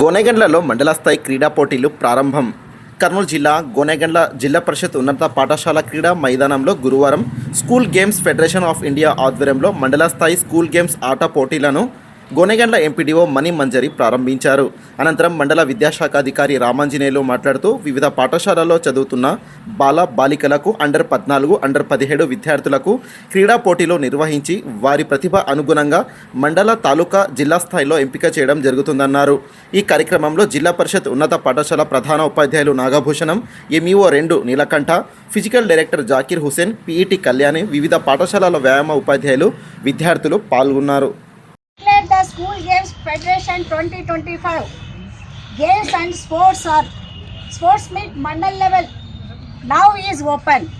గోనెగండ్లలో మండల స్థాయి క్రీడా పోటీలు ప్రారంభం. కర్నూలు జిల్లా గోనెగండ్ల జిల్లా పరిషత్ ఉన్నత పాఠశాల క్రీడా మైదానంలో గురువారం school games federation of India ఆధ్వర్యంలో మండల స్థాయి స్కూల్ గేమ్స్ ఆట పోటీలను గోనెగండ్ల ఎంపీడీఓ మణి మంజరి ప్రారంభించారు. అనంతరం మండల విద్యాశాఖ అధికారి రామాంజనేయులు మాట్లాడుతూ వివిధ పాఠశాలల్లో చదువుతున్న బాల బాలికలకు అండర్ పద్నాలుగు అండర్ పదిహేడు విద్యార్థులకు క్రీడా పోటీలు నిర్వహించి వారి ప్రతిభ అనుగుణంగా మండల తాలూకా జిల్లా స్థాయిలో ఎంపిక చేయడం జరుగుతుందన్నారు. ఈ కార్యక్రమంలో జిల్లా పరిషత్ ఉన్నత పాఠశాల ప్రధాన ఉపాధ్యాయులు నాగభూషణం ఎంఈఓ రెండు Neelakantha physical director Zakir Hussain PET Kalyani వివిధ పాఠశాలల వ్యాయామ ఉపాధ్యాయులు విద్యార్థులు పాల్గొన్నారు. School Games Federation 2025. Games and sports are sports meet mandal level now is open.